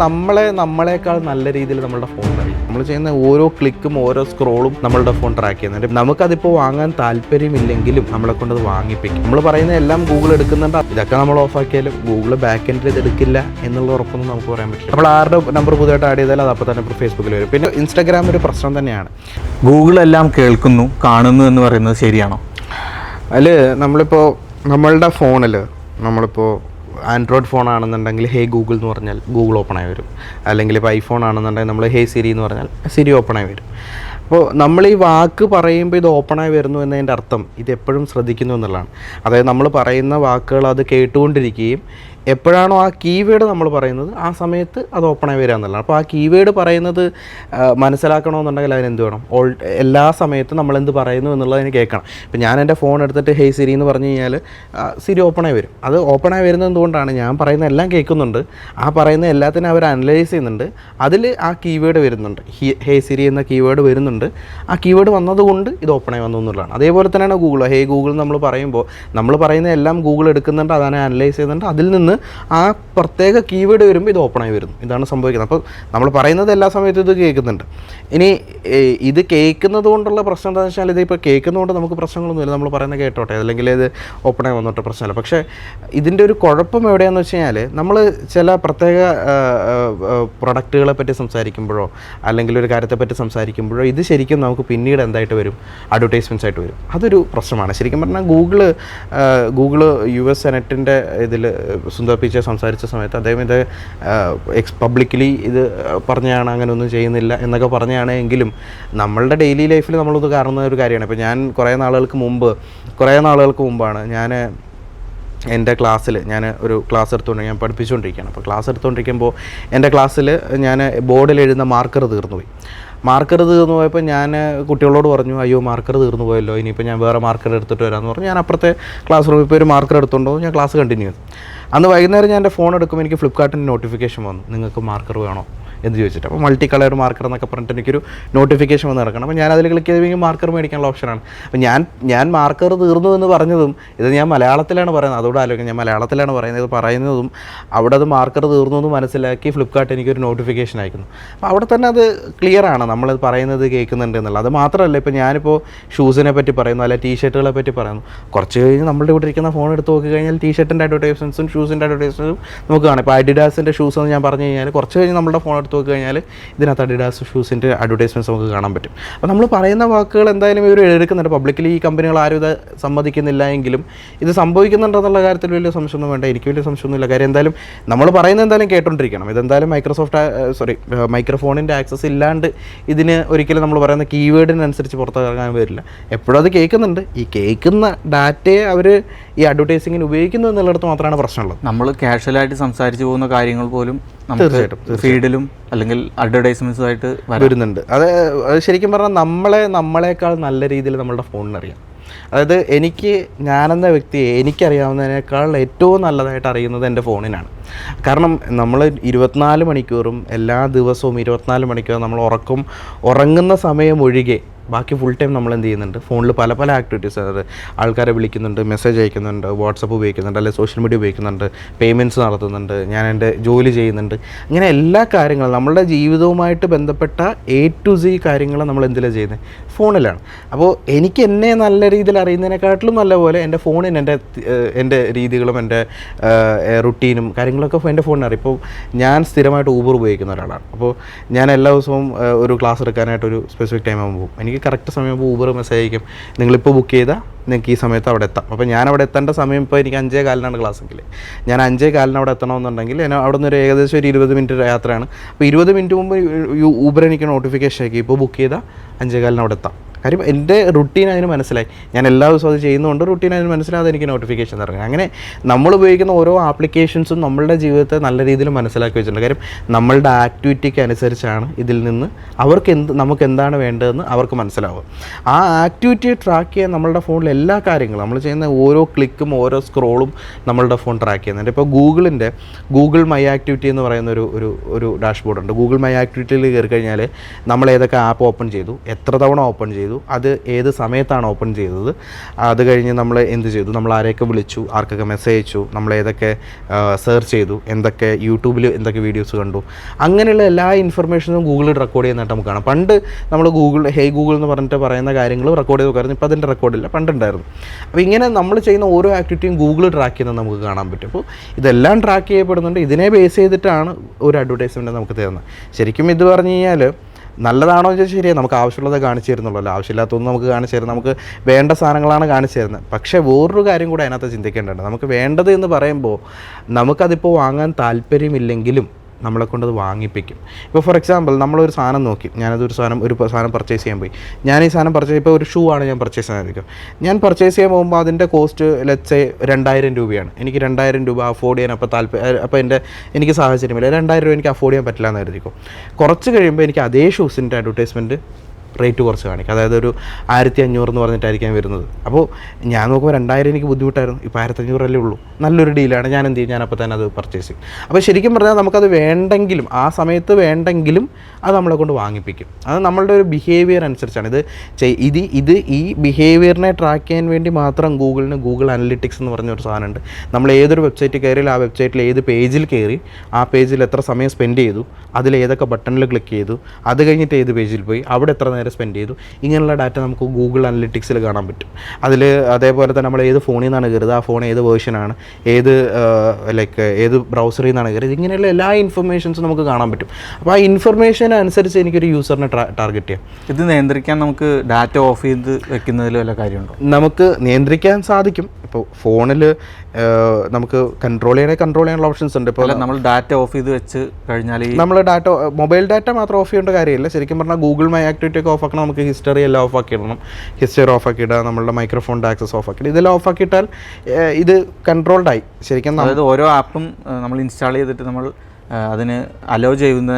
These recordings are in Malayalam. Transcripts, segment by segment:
നമ്മളെ നമ്മളെക്കാൾ നല്ല രീതിയിൽ നമ്മളുടെ ഫോൺ അറിയും നമ്മൾ ചെയ്യുന്ന ഓരോ ക്ലിക്കും ഓരോ സ്ക്രോളും നമ്മളുടെ ഫോൺ ട്രാക്ക് ചെയ്യുന്നുണ്ട്. നമുക്കതിപ്പോൾ വാങ്ങാൻ താല്പര്യമില്ലെങ്കിലും നമ്മളെ കൊണ്ട് അത് വാങ്ങിപ്പിക്കും. നമ്മൾ പറയുന്ന എല്ലാം ഗൂഗിൾ എടുക്കുന്നുണ്ട്. ഇതൊക്കെ നമ്മൾ ഓഫ് ആക്കിയാലും ഗൂഗിൾ ബാക്ക് എൻഡിൽ ഇത് എടുക്കില്ല എന്നുള്ള ഉറപ്പൊന്നും നമുക്ക് പറയാൻ പറ്റില്ല. നമ്മൾ ആരുടെ നമ്പർ പുതിയതായിട്ട് ആഡ് ചെയ്താൽ അത് അപ്പോൾ തന്നെ ഫേസ്ബുക്കിൽ വരും. പിന്നെ ഇൻസ്റ്റാഗ്രാം ഒരു പ്രശ്നം തന്നെയാണ്. ഗൂഗിൾ എല്ലാം കേൾക്കുന്നു കാണുന്നു എന്ന് പറയുന്നത് ശരിയാണോ? അതിൽ നമ്മളിപ്പോൾ നമ്മളുടെ ഫോണിൽ നമ്മളിപ്പോൾ ആൻഡ്രോയിഡ് ഫോൺ ആണെന്നുണ്ടെങ്കിൽ ഹേ ഗൂഗിൾ എന്ന് പറഞ്ഞാൽ ഗൂഗിൾ ഓപ്പൺ ആയി വരും. അല്ലെങ്കിൽ ഇപ്പോൾ ഐഫോൺ ആണെന്നുണ്ടെങ്കിൽ നമ്മൾ ഹേ സിരി എന്ന് പറഞ്ഞാൽ സിരി ഓപ്പൺ ആയി വരും. അപ്പോൾ നമ്മൾ ഈ വാക്ക് പറയുമ്പോൾ ഇത് ഓപ്പൺ ആയി വരുന്നു എന്നതിന്റെ അർത്ഥം ഇത് എപ്പോഴും ശ്രദ്ധിക്കുന്നു എന്നുള്ളതാണ്. അതായത് നമ്മൾ പറയുന്ന വാക്കുകൾ അത് കേട്ടുകൊണ്ടിരിക്കുകയും എപ്പോഴാണോ ആ കീവേഡ് നമ്മൾ പറയുന്നത് ആ സമയത്ത് അത് ഓപ്പണായി വരിക എന്നുള്ളതാണ്. അപ്പോൾ ആ കീവേഡ് പറയുന്നത് മനസ്സിലാക്കണമെന്നുണ്ടെങ്കിൽ അതിന് എന്ത് വേണം? ഓൾ എല്ലാ സമയത്തും നമ്മൾ എന്ത് പറയുന്നു എന്നുള്ളത് എന്നുള്ളതിന് കേൾക്കണം. ഇപ്പം ഞാൻ എന്റെ ഫോൺ എടുത്തിട്ട് ഹേ സിരി എന്ന് പറഞ്ഞു കഴിഞ്ഞാൽ സിരി ഓപ്പണായി വരും. അത് ഓപ്പണായി വരുന്നത് എന്തുകൊണ്ടാണ്? ഞാൻ പറയുന്ന എല്ലാം കേൾക്കുന്നുണ്ട്. ആ പറയുന്ന എല്ലാത്തിനും അവർ അനലൈസ് ചെയ്യുന്നുണ്ട്. അതിൽ ആ കീവേഡ് വരുന്നുണ്ട്. ഹേ സിരി എന്ന കീവേഡ് വരുന്നുണ്ട്. ആ കീവേഡ് വന്നതുകൊണ്ട് ഇത് ഓപ്പണായി വന്നു എന്നുള്ളതാണ്. അതേപോലെ തന്നെയാണ് ഗൂഗിൾ. ഹേ ഗൂഗിൾ നമ്മൾ പറയുമ്പോൾ നമ്മൾ പറയുന്ന എല്ലാം ഗൂഗിൾ എടുക്കുന്നുണ്ട് അതാണ് അനലൈസ് ചെയ്യുന്നുണ്ട്. അതിൽ നിന്ന് ആ പ്രത്യേക കീവേഡ് വരുമ്പോൾ ഇത് ഓപ്പണായി വരുന്നു. ഇതാണ് സംഭവിക്കുന്നത്. അപ്പോൾ നമ്മൾ പറയുന്നത് എല്ലാ സമയത്തും ഇത് കേൾക്കുന്നുണ്ട്. ഇനി ഇത് കേൾക്കുന്നത് കൊണ്ടുള്ള പ്രശ്നം എന്താണെന്ന് വെച്ചാൽ ഇതിപ്പോൾ കേൾക്കുന്നതുകൊണ്ട് നമുക്ക് പ്രശ്നങ്ങളൊന്നുമില്ല നമ്മൾ പറയുന്നത് കേട്ടോട്ടെ. അല്ലെങ്കിൽ ഇത് ഓപ്പണായി വന്നോട്ടെ പ്രശ്നമില്ല. പക്ഷേ ഇതിന്റെ ഒരു കുഴപ്പം എവിടെയാണെന്ന് വെച്ച് കഴിഞ്ഞാൽ നമ്മൾ ചില പ്രത്യേക പ്രൊഡക്റ്റുകളെ പറ്റി സംസാരിക്കുമ്പോഴോ അല്ലെങ്കിൽ ഒരു കാര്യത്തെ പറ്റി സംസാരിക്കുമ്പോഴോ ഇത് ശരിക്കും നമുക്ക് പിന്നീട് എന്തായിട്ട് വരും? അഡ്വർടൈസ്മെന്റ്സ് ആയിട്ട് വരും. അതൊരു പ്രശ്നമാണ്. ശരിക്കും പറഞ്ഞാൽ ഗൂഗിൾ ഗൂഗിൾ യു എസ് സെനറ്റിന്റെ ഇതിൽ സുന്ദർ സംസാരിച്ച സമയത്ത് അദ്ദേഹം ഇത് എക്സ് പബ്ലിക്കലി ഇത് പറഞ്ഞാണ് അങ്ങനെ ഒന്നും ചെയ്യുന്നില്ല എന്നൊക്കെ പറഞ്ഞാണ് എങ്കിലും നമ്മളുടെ ഡെയിലി ലൈഫിൽ നമ്മളൊന്ന് കാണുന്ന ഒരു കാര്യമാണ്. ഇപ്പോൾ ഞാൻ കുറേ നാളുകൾക്ക് മുമ്പ് കുറേ നാളുകൾക്ക് മുമ്പാണ് ഞാൻ എന്റെ ക്ലാസ്സിൽ ഞാൻ ഒരു ക്ലാസ് എടുത്തുകൊണ്ട് ഞാൻ പഠിപ്പിച്ചുകൊണ്ടിരിക്കുകയാണ്. അപ്പോൾ ക്ലാസ് എടുത്തുകൊണ്ടിരിക്കുമ്പോൾ എന്റെ ക്ലാസ്സിൽ ഞാൻ ബോർഡിൽ എഴുതുന്ന മാർക്കർ തീർന്നു പോയി മാർക്കർ തീർന്നു പോയപ്പോൾ ഞാൻ കുട്ടികളോട് പറഞ്ഞു അയ്യോ മാർക്കർ തീർന്നു പോയല്ലോ ഇനിയിപ്പോൾ ഞാൻ വേറെ മാർക്കർ എടുത്തിട്ട് വരാമെന്ന് പറഞ്ഞു. ഞാൻ അപ്പുറത്തെ ക്ലാസ് റൂമിൽ ഇപ്പോൾ ഒരു മാർക്കർ എടുത്തുകൊണ്ടോ ഞാൻ ക്ലാസ് കണ്ടിന്യൂ ചെയ്തു അന്ന് വൈകുന്നേരം ഞാൻ എന്റെ ഫോൺ എടുക്കുമ്പോൾ എനിക്ക് ഫ്ലിപ്കാർട്ടിന്റെ നോട്ടിഫിക്കേഷൻ വന്നു നിങ്ങൾക്ക് മാർക്കർ വേണോ? എന്ന് ചോദിച്ചിട്ട്. അപ്പോൾ മൾട്ടി കളർ മാർക്കർ എന്നൊക്കെ പറഞ്ഞിട്ട് എനിക്കൊരു നോട്ടിഫിക്കേഷൻ വന്ന് നടക്കണം. അപ്പോൾ ഞാൻ അതിൽ ക്ലിക്ക് ചെയ്തെങ്കിൽ മാർക്കർ മേടിക്കാനുള്ള ഓപ്ഷനാണ് അപ്പോൾ ഞാൻ ഞാൻ മാർക്കർ തീർന്നു എന്ന് പറഞ്ഞതും ഇത് ഞാൻ മലയാളത്തിലാണ് പറയുന്നത്. അതോടെ ആലോചിക്കും. ഞാൻ മലയാളത്തിലാണ് പറയുന്നത് ഇത് പറയുന്നതും അവിടെ അത് മാർക്കർ തീർന്നു എന്ന് മനസ്സിലാക്കി ഫ്ലിപ്കാർട്ട് എനിക്കൊരു നോട്ടിഫിക്കേഷൻ അയക്കുന്നു. അപ്പോൾ അവിടെ തന്നെ അത് ക്ലിയർ ആണ്. നമ്മൾ പറയുന്നത് കേൾക്കുന്നുണ്ട് എന്നുള്ളത്. അത് മാത്രമല്ല ഇപ്പോൾ ഞാനിപ്പോൾ ഷൂസിനെ പറ്റി പറയുന്നു അല്ലെങ്കിൽ ടീഷർട്ടുകളെ പറ്റി പറയുന്നു. കുറച്ച് കഴിഞ്ഞ് നമ്മളുടെ ഇവിടെ ഇരിക്കുന്ന ഫോൺ എടുത്ത് നോക്കി കഴിഞ്ഞാൽ ടീഷർട്ടിന്റെ അഡ്വർടൈസ്മെൻസും ഷൂസിന്റെ അഡ്വർടൈസ്മെൻസും നമുക്ക് കാണാം. ഇപ്പോൾ അഡിഡാസിന്റെ ഷൂസ് എന്ന് ഞാൻ പറഞ്ഞു കഴിഞ്ഞാൽ കുറച്ച് കഴിഞ്ഞ് നമ്മുടെ ഫോൺ എടുത്ത് നോക്കി കഴിഞ്ഞാൽ ഇതിനകത്ത് അഡിഡാസ് ഷൂസിന്റെ അഡ്വർടൈസ്മെന്റ്സ് നമുക്ക് കാണാൻ പറ്റും. അപ്പോൾ നമ്മൾ പറയുന്ന വാക്കുകൾ എന്തായാലും ഇവർ എടുക്കുന്നുണ്ട്. പബ്ലിക്കലി ഈ കമ്പനികൾ ആരും ഇത് സമ്മതിക്കുന്നില്ല എങ്കിലും ഇത് സംഭവിക്കുന്നുണ്ടെന്നുള്ള കാര്യത്തിൽ വലിയ സംശയമൊന്നും വേണ്ട. എനിക്ക് വലിയ സംശയമൊന്നുമില്ല. കാര്യം എന്തായാലും നമ്മൾ പറയുന്നത് എന്തായാലും കേട്ടോണ്ടിരിക്കണം. ഇതെന്തായാലും മൈക്രോസോഫ്റ്റ് സോറി മൈക്രോഫോണിന്റെ ആക്സസ് ഇല്ലാണ്ട് ഇതിന് ഒരിക്കലും നമ്മൾ പറയുന്ന കീവേഡിനനുസരിച്ച് പുറത്തിറങ്ങാൻ വരില്ല. എപ്പോഴും അത് കേൾക്കുന്നുണ്ട്. ഈ കേൾക്കുന്ന ഡാറ്റയെ അവർ ഈ അഡ്വർടൈസിങ്ങിന് ഉപയോഗിക്കുന്നത് എന്നുള്ളിടത്ത് മാത്രമാണ് പ്രശ്നമുള്ളത്. നമ്മൾ കാഷ്വലായിട്ട് സംസാരിച്ചു പോകുന്ന കാര്യങ്ങൾ പോലും തീർച്ചയായിട്ടും, ഫീഡിലും അല്ലെങ്കിൽ അഡ്വർടൈസ്മെന്റ്സ് ആയിട്ട് വരുന്നുണ്ട്. അത് അത് ശരിക്കും പറഞ്ഞാൽ നമ്മളെ നമ്മളെക്കാൾ നല്ല രീതിയിൽ നമ്മളുടെ ഫോണിനറിയാം. അതായത് എനിക്ക് ഞാനെന്ന വ്യക്തിയെ എനിക്കറിയാവുന്നതിനേക്കാൾ ഏറ്റവും നല്ലതായിട്ട് അറിയുന്നത് എന്റെ ഫോണിനാണ്. കാരണം നമ്മൾ ഇരുപത്തിനാല് മണിക്കൂറും എല്ലാ ദിവസവും ഇരുപത്തിനാല് മണിക്കൂറും നമ്മൾ ഉറക്കും ഉറങ്ങുന്ന സമയം ഒഴികെ ബാക്കി ഫുൾ ടൈം നമ്മൾ എന്ത് ചെയ്യുന്നുണ്ട്? ഫോണിൽ പല പല ആക്ടിവിറ്റീസ് അതായത് ആൾക്കാരെ വിളിക്കുന്നുണ്ട് മെസ്സേജ് അയക്കുന്നുണ്ട് വാട്സപ്പ് ഉപയോഗിക്കുന്നുണ്ട് അല്ലെങ്കിൽ സോഷ്യൽ മീഡിയ ഉപയോഗിക്കുന്നുണ്ട് പേയ്മെന്റ്സ് നടത്തുന്നുണ്ട് ഞാൻ എന്റെ ജോലി ചെയ്യുന്നുണ്ട്. അങ്ങനെ എല്ലാ കാര്യങ്ങളും നമ്മളുടെ ജീവിതവുമായിട്ട് ബന്ധപ്പെട്ട എ ടു സി കാര്യങ്ങൾ നമ്മൾ എന്തിലാണ് ചെയ്യുന്നത്? ഫോണിലാണ്. അപ്പോൾ എനിക്ക് എന്നെ നല്ല രീതിയിൽ അറിയുന്നതിനെക്കാട്ടിലും നല്ല പോലെ എന്റെ ഫോണിന് എന്റെ എന്റെ രീതികളും എന്റെ റുട്ടീനും കാര്യങ്ങളൊക്കെ എന്റെ ഫോണിന് അറിയാം ഇപ്പോൾ ഞാൻ സ്ഥിരമായിട്ട് ഊബർ ഉപയോഗിക്കുന്ന ഒരാളാണ്. അപ്പോൾ ഞാൻ എല്ലാ ദിവസവും ഒരു ക്ലാസ് എടുക്കാനായിട്ട് ഒരു സ്പെസിഫിക് ടൈം ആകുമ്പോൾ എനിക്ക് കറക്റ്റ് സമയം ഊബർ മെസ്സേജ് അയക്കും. നിങ്ങളിപ്പോൾ ബുക്ക് ചെയ്താൽ നിങ്ങൾക്ക് ഈ സമയത്ത് അവിടെ എത്താം. അപ്പോൾ ഞാൻ അവിടെ എത്തേണ്ട സമയം ഇപ്പോൾ എനിക്ക് അഞ്ചേ കാലിനാണ് ക്ലാസ്സെങ്കിൽ ഞാൻ അഞ്ചേ കാലിന് അവിടെ എത്തണമെന്നുണ്ടെങ്കിൽ ഞാൻ അവിടെ നിന്ന് ഒരു ഏകദേശം ഒരു ഇരുപത് മിനിറ്റ് യാത്രയാണ്. അപ്പോൾ ഇരുപത് മിനിറ്റ് മുമ്പ് ഊബർ എനിക്ക് നോട്ടിഫിക്കേഷൻ ആക്കി ഇപ്പോൾ ബുക്ക് ചെയ്താൽ അഞ്ചേ കാലിന് അവിടെ എത്താം. കാര്യം എന്റെ റുട്ടീൻ അതിന് മനസ്സിലായി. ഞാൻ എല്ലാ ദിവസവും അത് ചെയ്യുന്നതുകൊണ്ട് റുട്ടീൻ അതിന് മനസ്സിലാതെ എനിക്ക് നോട്ടിഫിക്കേഷൻ ഇറങ്ങി. അങ്ങനെ നമ്മൾ ഉപയോഗിക്കുന്ന ഓരോ ആപ്ലിക്കേഷൻസും നമ്മളുടെ ജീവിതത്തെ നല്ല രീതിയിൽ മനസ്സിലാക്കി വെച്ചിട്ടുണ്ട്. കാര്യം നമ്മളുടെ ആക്ടിവിറ്റിക്ക് അനുസരിച്ചാണ് ഇതിൽ നിന്ന് അവർക്ക് എന്ത് നമുക്ക് എന്താണ് വേണ്ടതെന്ന് അവർക്ക് മനസ്സിലാവും ആ ആക്ടിവിറ്റി ട്രാക്ക് ചെയ്യാൻ നമ്മളുടെ ഫോണിൽ എല്ലാ കാര്യങ്ങളും നമ്മൾ ചെയ്യുന്ന ഓരോ ക്ലിക്കും ഓരോ സ്ക്രോളും നമ്മളുടെ ഫോൺ ട്രാക്ക് ചെയ്യുന്നുണ്ട്. ഇപ്പോൾ ഗൂഗിളിന്റെ ഗൂഗിൾ മൈ ആക്ടിവിറ്റി എന്ന് പറയുന്ന ഒരു ഒരു ഒരു ഡാഷ്ബോർഡ് ഉണ്ട്. ഗൂഗിൾ മൈ ആക്ടിവിറ്റിയിൽ കയറി കഴിഞ്ഞാൽ നമ്മൾ ഏതൊക്കെ ആപ്പ് ഓപ്പൺ ചെയ്തു എത്ര തവണ ഓപ്പൺ ചെയ്തു ചെയ്തു. അത് ഏത് സമയത്താണ് ഓപ്പൺ ചെയ്തത്? അത് കഴിഞ്ഞ് നമ്മൾ എന്ത് ചെയ്തു? നമ്മൾ ആരെയൊക്കെ വിളിച്ചു? ആർക്കൊക്കെ മെസ്സേജ് അയച്ചു? നമ്മൾ ഏതൊക്കെ സെർച്ച് ചെയ്തു? എന്തൊക്കെ യൂട്യൂബിൽ എന്തൊക്കെ വീഡിയോസ് കണ്ടു? അങ്ങനെയുള്ള എല്ലാ ഇൻഫർമേഷനും ഗൂഗിളിൽ റെക്കോർഡ് ചെയ്യുന്നതായിട്ട് നമുക്ക് കാണാം. പണ്ട് നമ്മൾ ഗൂഗിൾ ഹേ ഗൂഗിൾ എന്ന് പറഞ്ഞിട്ട് പറയുന്ന കാര്യങ്ങൾ റെക്കോർഡ് ചെയ്ത് നോക്കായിരുന്നു ഇപ്പോൾ അതിന്റെ റെക്കോർഡില്ല പണ്ടുണ്ടായിരുന്നു. അപ്പോൾ ഇങ്ങനെ നമ്മൾ ചെയ്യുന്ന ഓരോ ആക്ടിവിറ്റിയും ഗൂഗിൾ ട്രാക്ക് ചെയ്യുന്നത് നമുക്ക് കാണാൻ പറ്റും. അപ്പോൾ ഇതെല്ലാം ട്രാക്ക് ചെയ്യപ്പെടുന്നുണ്ട്. ഇതിനെ ബേസ് ചെയ്തിട്ടാണ് ഒരു അഡ്വർടൈസ്മെന്റ് നമുക്ക് തരുന്നത്. ശരിക്കും ഇത് പറഞ്ഞു കഴിഞ്ഞാൽ നല്ലതാണോ എന്ന് ചോദിച്ചാൽ ശരിയാണ് നമുക്ക് ആവശ്യമുള്ളത് കാണിച്ചു തരുന്നുള്ളൂ ആവശ്യമില്ലാത്തൊന്നും നമുക്ക് കാണിച്ചു തരുന്നത് നമുക്ക് വേണ്ട സാധനങ്ങളാണ് കാണിച്ചു തരുന്നത് പക്ഷേ വേറൊരു കാര്യം കൂടെ അതിനകത്ത് ചിന്തിക്കേണ്ടതുണ്ട്. നമുക്ക് വേണ്ടത് എന്ന് പറയുമ്പോൾ നമുക്കതിപ്പോൾ വാങ്ങാൻ താല്പര്യമില്ലെങ്കിലും നമ്മളെ കൊണ്ട് അത് വാങ്ങിപ്പിക്കും. ഇപ്പോൾ ഫോർ എക്സാമ്പിൾ നമ്മളൊരു സാധനം നോക്കി. ഞാനതൊരു സാധനം ഒരു സാധനം പർച്ചേസ് ചെയ്യാൻ പോയി. ഞാൻ ഈ സാധനം പർച്ചേസ് ഇപ്പോൾ ഒരു ഷൂ ആണ് ഞാൻ പർച്ചേസ് ചെയ്യാനായിരിക്കും ഞാൻ പർച്ചേസ് ചെയ്യാൻ പോകുമ്പോൾ അതിന്റെ കോസ്റ്റ് ലെറ്റ്സ് രണ്ടായിരം രൂപയാണ്. എനിക്ക് രണ്ടായിരം രൂപ അഫോർഡ് ചെയ്യാൻ അപ്പോൾ താല്പര്യം അപ്പോൾ എന്റെ എനിക്ക് സാഹചര്യമില്ല. രണ്ടായിരം രൂപ എനിക്ക് അഫോർഡ് ചെയ്യാൻ പറ്റില്ല എന്നായിരിക്കും കുറച്ച് കഴിയുമ്പോൾ എനിക്ക് അതേ ഷൂസിന്റെ അഡ്വർടൈസ്മെന്റ് റേറ്റ് കുറച്ച് കാണിക്കും അതായത് ഒരു ആയിരത്തി അഞ്ഞൂറ് എന്ന് പറഞ്ഞിട്ടായിരിക്കാം വരുന്നത്. അപ്പോൾ ഞാൻ നോക്കുമ്പോൾ രണ്ടായിരം എനിക്ക് ബുദ്ധിമുട്ടായിരുന്നു. ഇപ്പോൾ ആയിരത്തി അഞ്ഞൂറല്ലേ ഉള്ളൂ. നല്ലൊരു ഡീലാണ്. ഞാൻ എന്ത് ചെയ്യും? ഞാനപ്പോൾ തന്നെ അത് പർച്ചേസ് ചെയ്യും. അപ്പോൾ ശരിക്കും പറഞ്ഞാൽ നമുക്കത് വേണ്ടെങ്കിലും ആ സമയത്ത് വേണ്ടെങ്കിലും അത് നമ്മളെ കൊണ്ട് വാങ്ങിപ്പിക്കും. അത് നമ്മളുടെ ഒരു ബിഹേവിയർ അനുസരിച്ചാണ്. ഇത് ഇത് ഇത് ഈ ബിഹേവിയറിനെ ട്രാക്ക് ചെയ്യാൻ വേണ്ടി മാത്രം ഗൂഗിളിന് ഗൂഗിൾ അനലിറ്റിക്സ് എന്ന് പറഞ്ഞൊരു സാധനമുണ്ട്. നമ്മൾ ഏതൊരു വെബ്സൈറ്റിൽ കയറിയാൽ ആ വെബ്സൈറ്റിൽ ഏത് പേജിൽ കയറി ആ പേജിൽ എത്ര സമയം സ്പെൻഡ് ചെയ്തു അതിൽ ഏതൊക്കെ ബട്ടണിൽ ക്ലിക്ക് ചെയ്തു അത് കഴിഞ്ഞിട്ട് ഏത് പേജിൽ പോയി അവിടെ എത്ര നേരം സ്പെൻഡ് ചെയ്തു. ഇങ്ങനെയുള്ള ഡാറ്റ നമുക്ക് ഗൂഗിൾ അനലിറ്റിക്സിൽ കാണാൻ പറ്റും. അതിൽ അതേപോലെ തന്നെ നമ്മൾ ഏത് ഫോണിൽ നിന്നാണ് കയറുന്നത് ആ ഫോൺ ഏത് വേർഷനാണ് ഏത് ലൈക്ക് ഏത് ബ്രൗസറിൽ നിന്നാണ് കയറിയത് ഇങ്ങനെയുള്ള എല്ലാ ഇൻഫർമേഷൻസും നമുക്ക് കാണാൻ പറ്റും. അപ്പോൾ ആ ഇൻഫർമേഷൻ അനുസരിച്ച് എനിക്കൊരു യൂസറിനെ ടാർഗറ്റ് ചെയ്യാം. ഇത് നിയന്ത്രിക്കാൻ നമുക്ക് ഡാറ്റ ഓഫ് ചെയ്ത് വെക്കുന്നതിൽ വല്ല കാര്യമുണ്ടോ? നമുക്ക് നിയന്ത്രിക്കാൻ സാധിക്കും. ഇപ്പോൾ ഫോണിൽ നമുക്ക് കൺട്രോൾ ചെയ്യണേ കൺട്രോൾ ചെയ്യാനുള്ള ഓപ്ഷൻസ് ഉണ്ട്. ഇപ്പോൾ നമ്മൾ ഡാറ്റ ഓഫ് ചെയ്ത് വെച്ച് കഴിഞ്ഞാൽ നമ്മൾ ഡാറ്റ മൊബൈൽ ഡാറ്റ മാത്രം ഓഫ് ചെയ്യേണ്ട കാര്യമില്ല. ശരിക്കും പറഞ്ഞാൽ ഗൂഗിൾ മൈ ആക്ടിവിറ്റി ഒക്കെ ഓഫ് ആക്കണം നമുക്ക് ഹിസ്റ്ററി എല്ലാം ഓഫ് ആക്കി ഇടണം. ഹിസ്റ്ററി ഓഫ് ആക്കി ഇടുക നമ്മളുടെ മൈക്രോഫോണിന്റെ ആക്സസ് ഓഫ് ആക്കി ഇതെല്ലാം ഓഫ് ആക്കി ഇട്ടാൽ ഇത് കൺട്രോൾഡ് ആയി. ശരിക്കും അതായത് ഓരോ ആപ്പും നമ്മൾ ഇൻസ്റ്റാൾ ചെയ്തിട്ട് നമ്മൾ അതിന് അലോ ചെയ്യുന്ന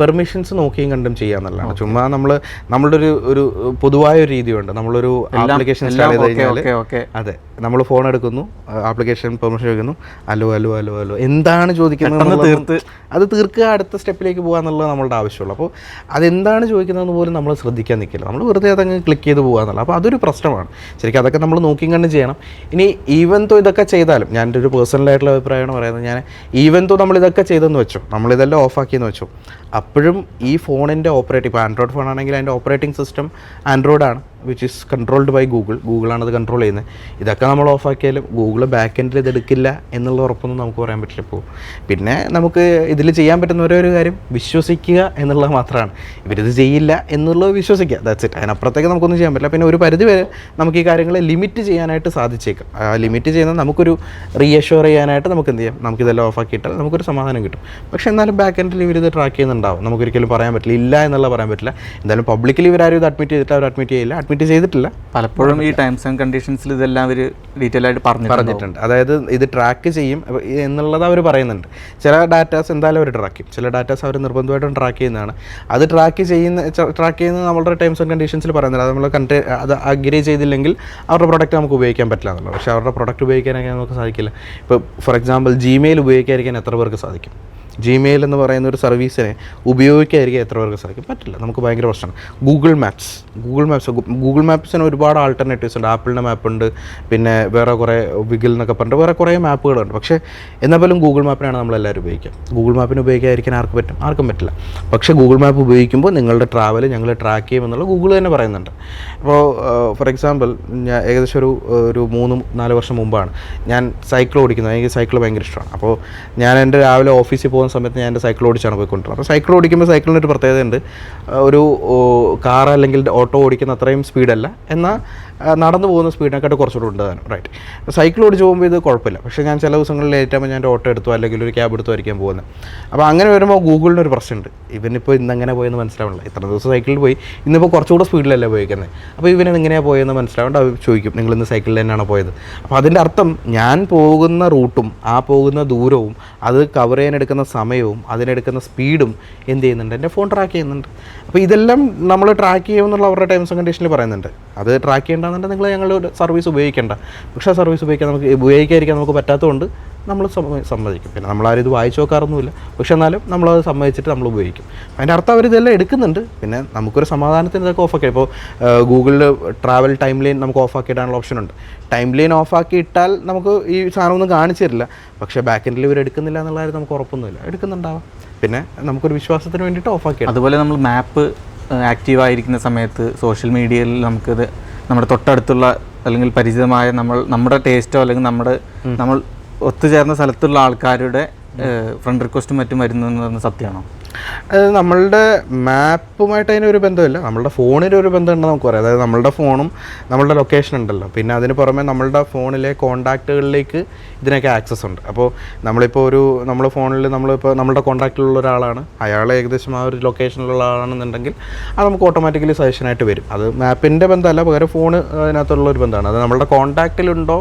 പെർമിഷൻസ് നോക്കിയും കണ്ടും ചെയ്യാന്നുള്ളതാണ് ചുമ്മാ നമ്മൾ നമ്മളുടെ ഒരു ഒരു പൊതുവായ ഒരു രീതിയുണ്ട്. നമ്മളൊരു ആപ്ലിക്കേഷൻ സ്റ്റാർട്ട് ചെയ്ത് കഴിഞ്ഞാൽ അതെ നമ്മൾ ഫോൺ എടുക്കുന്നു ആപ്ലിക്കേഷൻ പെർമിഷൻ ചോദിക്കുന്നു അലോ അലോ അലോ അലോ എന്താണ് ചോദിക്കുന്നത് തീർത്ത്. അത് തീർക്കുക അടുത്ത സ്റ്റെപ്പിലേക്ക് പോകുക എന്നുള്ളത് നമ്മളുടെ ആവശ്യമുള്ളൂ. അപ്പോൾ അതെന്താണ് ചോദിക്കുന്നതെന്ന് പോലും നമ്മൾ ശ്രദ്ധിക്കാൻ നിൽക്കില്ല. നമ്മൾ വെറുതെ അതങ്ങ് ക്ലിക്ക് ചെയ്ത് പോകുക എന്നുള്ളത്. അപ്പോൾ അതൊരു പ്രശ്നമാണ്. ശരിക്കും അതൊക്കെ നമ്മൾ നോക്കിയും കണ്ടും ചെയ്യണം. ഇനി ഈവൻ തോ ഇതൊക്കെ ചെയ്താലും ഞാൻ എന്റെ ഒരു പേഴ്സണലായിട്ടുള്ള അഭിപ്രായമാണ് പറയുന്നത്. ഞാൻ ഈവൻ തോ നമ്മൾ ഇതൊക്കെ ചെയ്തെന്ന് വെച്ചു നമ്മളിതെല്ലാം ഓഫാക്കിയെന്ന് വെച്ചോ അപ്പോഴും ഈ ഫോണിന്റെ ഓപ്പറേറ്റിംഗ് ഇപ്പോൾ ആൻഡ്രോയിഡ് ഫോണാണെങ്കിൽ അതിന്റെ operating system ആൻഡ്രോയിഡാണ് which is controlled by Google ഗൂഗിളാണ് അത് കൺട്രോൾ ചെയ്യുന്നത്. ഇതൊക്കെ നമ്മൾ ഓഫാക്കിയാലും ഗൂഗിൾ ബാക്ക് എൻഡിൽ ഇത് എടുക്കില്ല എന്നുള്ള ഉറപ്പൊന്നും നമുക്ക് പറയാൻ പറ്റില്ല ഇപ്പോൾ പിന്നെ നമുക്ക് ഇതിൽ ചെയ്യാൻ പറ്റുന്ന ഒരേ ഒരു കാര്യം വിശ്വസിക്കുക എന്നുള്ളത് മാത്രമാണ്. ഇവരിത് ചെയ്യില്ല എന്നുള്ളത് വിശ്വസിക്കുക. ദാറ്റ്സ് ഇറ്റ് അതിനപ്പുറത്തേക്ക് നമുക്കൊന്നും ചെയ്യാൻ പറ്റില്ല. പിന്നെ ഒരു പരിധി വരെ നമുക്ക് ഈ കാര്യങ്ങളെ ലിമിറ്റ് ചെയ്യാനായിട്ട് സാധിച്ചേക്കാം. ആ ലിമിറ്റ് ചെയ്യുന്നത് നമുക്കൊരു റീഅഷ്യൂർ ചെയ്യാനായിട്ട് നമുക്ക് എന്ത് ചെയ്യാം? നമുക്കിതെല്ലാം ഓഫാക്കിയിട്ടാൽ നമുക്കൊരു സമാധാനം കിട്ടും. പക്ഷേ എന്നാലും ബാക്ക് എൻഡിൽ ഇത് ട്രാക്ക് ചെയ്യുന്നുണ്ടാവും. നമുക്കൊരിക്കലും പറയാൻ പറ്റില്ല. ഇല്ല എന്നുള്ള പറയാൻ പറ്റില്ല. എന്തായാലും പബ്ലിക്കലി ഇവരാരും ഇത് അഡ്മിറ്റ് ചെയ്തിട്ട് അവർ അഡ്മിറ്റ് ചെയ്യില്ല. അഡ്മിറ്റ് ചെയ്തിട്ടില്ല. പലപ്പോഴും ഈ ടൈംസ് ആൻഡ് കണ്ടീഷൻസിൽ ഇതെല്ലാം അവർ ഡീറ്റെയിൽ ആയിട്ട് പറഞ്ഞു പറഞ്ഞിട്ടുണ്ട്. അതായത് ഇത് ട്രാക്ക് ചെയ്യും. എന്നുള്ളത് അവർ പറയുന്നുണ്ട്. ചില ഡാറ്റാസ് എന്തായാലും അവർ ട്രാക്ക് ചെയ്യും. ചില ഡാറ്റാസ് അവർ നിർബന്ധമായിട്ടും ട്രാക്ക് ചെയ്യുന്നതാണ്. അത് ട്രാക്ക് ചെയ്യുന്ന ട്രാക്ക് ചെയ്യുന്നത് നമ്മളുടെ ടൈംസ് ആൻഡ് കണ്ടീഷൻസിൽ പറയുന്നത് അത് നമ്മൾ കണ്ട് അത് അഗ്രി ചെയ്തില്ലെങ്കിൽ അവരുടെ പ്രൊഡക്റ്റ് നമുക്ക് ഉപയോഗിക്കാൻ പറ്റില്ല എന്നുള്ളത്. പക്ഷേ അവരുടെ പ്രൊഡക്റ്റ് ഉപയോഗിക്കാനൊക്കെ നമുക്ക് സാധിക്കില്ല. ഇപ്പോൾ ഫോർ എക്സാമ്പിൾ ജിമെയിൽ ഉപയോഗിക്കാതിരിക്കാൻ എത്ര പേർക്ക് സാധിക്കും? ജിമെയിൽ എന്ന് പറയുന്ന ഒരു സർവീസിനെ ഉപയോഗിക്കാതിരിക്കാൻ എത്ര പേർക്ക് സാധിക്കും? പറ്റില്ല. നമുക്ക് ഭയങ്കര പ്രശ്നമാണ്. Google maps Google maps Google മാപ്സിന് ഒരുപാട് ആൾട്ടർനേറ്റീവ്സ് ഉണ്ട്. ആപ്പിളിന്റെ മാപ്പ് ഉണ്ട്. പിന്നെ വേറെ കുറേ വിഗിൽ എന്നൊക്കെ പറഞ്ഞിട്ട് വേറെ കുറേ മാപ്പുകളുണ്ട് പക്ഷേ എന്നാൽ പോലും ഗൂഗിൾ മാപ്പിനാണ് നമ്മളെല്ലാവരും ഉപയോഗിക്കുക. ഗൂഗിൾ മാപ്പിന് ഉപയോഗിക്കാതിരിക്കാൻ ആർക്ക് പറ്റും. ആർക്കും പറ്റില്ല. പക്ഷേ ഗൂഗിൾ മാപ്പ് ഉപയോഗിക്കുമ്പോൾ നിങ്ങളുടെ ട്രാവൽ ഞങ്ങൾ ട്രാക്ക് ചെയ്യുമെന്നുള്ള ഗൂഗിൾ തന്നെ പറയുന്നുണ്ട്. അപ്പോൾ ഫോർ എക്സാമ്പിൾ ഞാൻ ഏകദേശം ഒരു ഒരു മൂന്ന് നാല് വർഷം മുമ്പാണ് ഞാൻ സൈക്കിൾ ഓടിക്കുന്നത്. എനിക്ക് സൈക്കിൾ ഭയങ്കര ഇഷ്ടമാണ്. അപ്പോൾ ഞാൻ എന്റെ രാവിലെ ഓഫീസിൽ പോകുന്ന സമയത്ത് ഞാൻ എന്റെ സൈക്കിൾ ഓടിച്ചാണ് പോയിക്കൊണ്ടിരുന്നത്. അപ്പോൾ സൈക്കിൾ ഓടിക്കുമ്പോൾ സൈക്കിളിന് ഒരു പ്രത്യേകതയുണ്ട്. ഒരു കാർ അല്ലെങ്കിൽ ഓട്ടോ ഓടിക്കുന്ന അത്രയും സ്പീഡല്ല എന്നാൽ നടന്നു പോകുന്ന സ്പീഡിനെക്കാട്ട് കുറച്ചുകൂടെ ഉണ്ട് റൈറ്റ് സൈക്കിൾ ഓടിച്ച് പോകുമ്പോൾ ഇത് കുഴപ്പമില്ല. പക്ഷേ ഞാൻ ചില ദിവസങ്ങളിൽ ആകുമ്പോൾ ഞാൻ ഓട്ടോ എടുത്തു അല്ലെങ്കിൽ ഒരു ക്യാബ് എടുത്തു ആയിരിക്കാൻ പോകുന്നത്. അപ്പോൾ അങ്ങനെ വരുമ്പോൾ ഗൂഗിളിന് ഒരു പ്രശ്നമുണ്ട്. ഇവനിപ്പോൾ ഇന്ന് എങ്ങനെ പോയെന്ന് മനസ്സിലാവണില്ല ഇത്ര ദിവസം സൈക്കിളിൽ പോയി. ഇന്നിപ്പോൾ കുറച്ചുകൂടെ സ്പീഡിലല്ലേ പോയിക്കുന്നത്. അപ്പോൾ ഇവന് എങ്ങനെയാണ് പോയെന്ന് മനസ്സിലാവേണ്ട അവർ ചോദിക്കും നിങ്ങൾ ഇന്ന് സൈക്കിളിൽ തന്നെയാണ് പോയത്? അപ്പോൾ അതിന്റെ അർത്ഥം ഞാൻ പോകുന്ന റൂട്ടും ആ പോകുന്ന ദൂരവും അത് കവർ ചെയ്യാൻ എടുക്കുന്ന സമയവും അതിനെടുക്കുന്ന സ്പീഡും എന്ത് ചെയ്യുന്നുണ്ട്? എന്റെ ഫോൺ ട്രാക്ക് ചെയ്യുന്നുണ്ട്. അപ്പോൾ ഇതെല്ലാം നമ്മൾ ട്രാക്ക് ചെയ്യുമെന്നുള്ള അവരുടെ ടൈംസ് ആൻഡ് കണ്ടീഷനിൽ പറയുന്നുണ്ട്. അത് ട്രാക്ക് ചെയ്യേണ്ടതെന്നുണ്ടെങ്കിൽ നിങ്ങൾ ഞങ്ങളുടെ സർവീസ് ഉപയോഗിക്കേണ്ട. പക്ഷേ സർവീസ് ഉപയോഗിക്കാൻ നമുക്ക് ഉപയോഗിക്കാതിരിക്കാൻ നമുക്ക് പറ്റാത്തതുകൊണ്ട് നമ്മൾ സമ്മതിക്കും. പിന്നെ നമ്മളാരും ഇത് വായിച്ചു നോക്കാറൊന്നുമില്ല. പക്ഷെ എന്നാലും നമ്മളത് സമ്മതിച്ചിട്ട് നമ്മൾ ഉപയോഗിക്കും. അതിന്റെ അർത്ഥം അവർ ഇതെല്ലാം എടുക്കുന്നുണ്ട്. പിന്നെ നമുക്കൊരു സമാധാനത്തിന് ഇതൊക്കെ ഓഫാക്കി ഇപ്പോൾ ഗൂഗിളിൽ ട്രാവൽ ടൈം ലൈൻ നമുക്ക് ഓഫാക്കി ഇടാനുള്ള ഓപ്ഷൻ ഉണ്ട്. ടൈം ലൈൻ ഓഫാക്കി ഇട്ടാൽ നമുക്ക് ഈ സാധനമൊന്നും കാണിച്ചു തരില്ല. പക്ഷേ ബാക്ക് എൻഡിൽ ഇവർ എടുക്കുന്നില്ല എന്നുള്ള കാര്യം നമുക്ക് ഉറപ്പൊന്നുമില്ല. എടുക്കുന്നുണ്ടാവാം. പിന്നെ നമുക്കൊരു വിശ്വാസത്തിന് വേണ്ടിയിട്ട് ഓഫാക്കി അതുപോലെ നമ്മൾ മാപ്പ് ആക്റ്റീവ് ആയിരിക്കുന്ന സമയത്ത് സോഷ്യൽ മീഡിയയിൽ നമുക്കിത് നമ്മുടെ തൊട്ടടുത്തുള്ള അല്ലെങ്കിൽ പരിചിതമായ നമ്മൾ നമ്മുടെ ടേസ്റ്റോ അല്ലെങ്കിൽ നമ്മുടെ നമ്മൾ ഒത്തുചേർന്ന സ്ഥലത്തുള്ള ആൾക്കാരുടെ ഫ്രണ്ട് റിക്വസ്റ്റും മറ്റും വരുന്നത് സത്യമാണോ? അത് നമ്മളുടെ മാപ്പുമായിട്ട് അതിനൊരു ബന്ധമില്ല. നമ്മളുടെ ഫോണിന് ഒരു ബന്ധമുണ്ടെന്ന് നമുക്ക് പറയാം. അതായത് നമ്മളുടെ ഫോണും നമ്മളുടെ ലൊക്കേഷൻ ഉണ്ടല്ലോ. പിന്നെ അതിന് പുറമെ നമ്മളുടെ ഫോണിലെ കോണ്ടാക്റ്റുകളിലേക്ക് ഇതിനൊക്കെ ആക്സസ് ഉണ്ട്. അപ്പോൾ നമ്മളിപ്പോൾ ഒരു നമ്മുടെ ഫോണിൽ നമ്മളിപ്പോൾ നമ്മുടെ കോണ്ടാക്റ്റിലുള്ള ഒരാളാണ്. അയാൾ ഏകദേശം ആ ഒരു ലൊക്കേഷനിലുള്ള ആളാണെന്നുണ്ടെങ്കിൽ അത് നമുക്ക് ഓട്ടോമാറ്റിക്കലി സജഷനായിട്ട് വരും. അത് മാപ്പിന്റെ ബന്ധമല്ല പകരം ഫോൺ അതിനകത്തുള്ള ഒരു ബന്ധമാണ്. അത് നമ്മളുടെ കോണ്ടാക്റ്റിലുണ്ടോ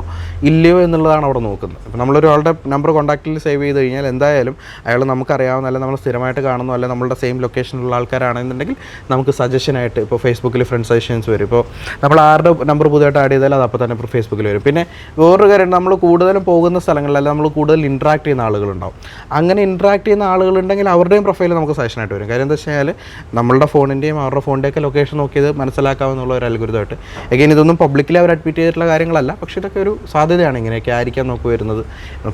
ഇല്ലയോ എന്നുള്ളതാണ് അവിടെ നോക്കുന്നത്. അപ്പോൾ നമ്മളൊരാളുടെ നമ്പർ കോണ്ടാക്റ്റിൽ സേവ് ചെയ്ത് കഴിഞ്ഞാൽ എന്തായാലും അയാൾ നമുക്കറിയാവുന്ന അല്ലെങ്കിൽ നമ്മൾ സ്ഥിരമായിട്ട് കാണുന്നു അല്ലെങ്കിൽ നമ്മളുടെ സെയിം ലൊക്കേഷനിലുള്ള ആൾക്കാരാണെന്നുണ്ടെങ്കിൽ നമുക്ക് സജഷനായിട്ട് ഇപ്പോൾ ഫേസ്ബുക്കിൽ ഫ്രണ്ട് സജഷൻസ് വരും. ഇപ്പോൾ നമ്മൾ ആരുടെ നമ്പർ പുതിയതായിട്ട് ആഡ് ചെയ്താൽ അത് തന്നെ ഇപ്പോൾ ഫേസ്ബുക്കിൽ വരും. പിന്നെ വേറൊരു കാര്യം നമ്മൾ കൂടുതലും പോകുന്ന സ്ഥലങ്ങളിൽ നമ്മൾ കൂടുതൽ ഇൻട്രാക്ട് ചെയ്യുന്ന ആളുകളുണ്ടാവും അങ്ങനെ ഇൻട്രാക്ട് ചെയ്യുന്ന ആളുകളുണ്ടെങ്കിൽ അവരുടെയും പ്രൊഫൈൽ നമുക്ക് സജഷനായിട്ട് വരും. കാര്യം എന്താ വെച്ചാൽ നമ്മളുടെ ഫോണിന്റെയും അവരുടെ ഫോണിന്റെയൊക്കെ ലൊക്കേഷൻ നോക്കിയത് മനസ്സിലാക്കാമെന്നുള്ള ഒരു അൽഗുരുതമായിട്ട് എഗെയിൻ ഇതൊന്നും പബ്ലിക്കലി അവർ അഡ്മിറ്റ് ചെയ്തിട്ടുള്ള കാര്യങ്ങളല്ല. പക്ഷേ ഇതൊക്കെ ഒരു സാധ്യതയാണ് ഇങ്ങനെയൊക്കെ ആയിരിക്കാം നമുക്ക് വരുന്നത്.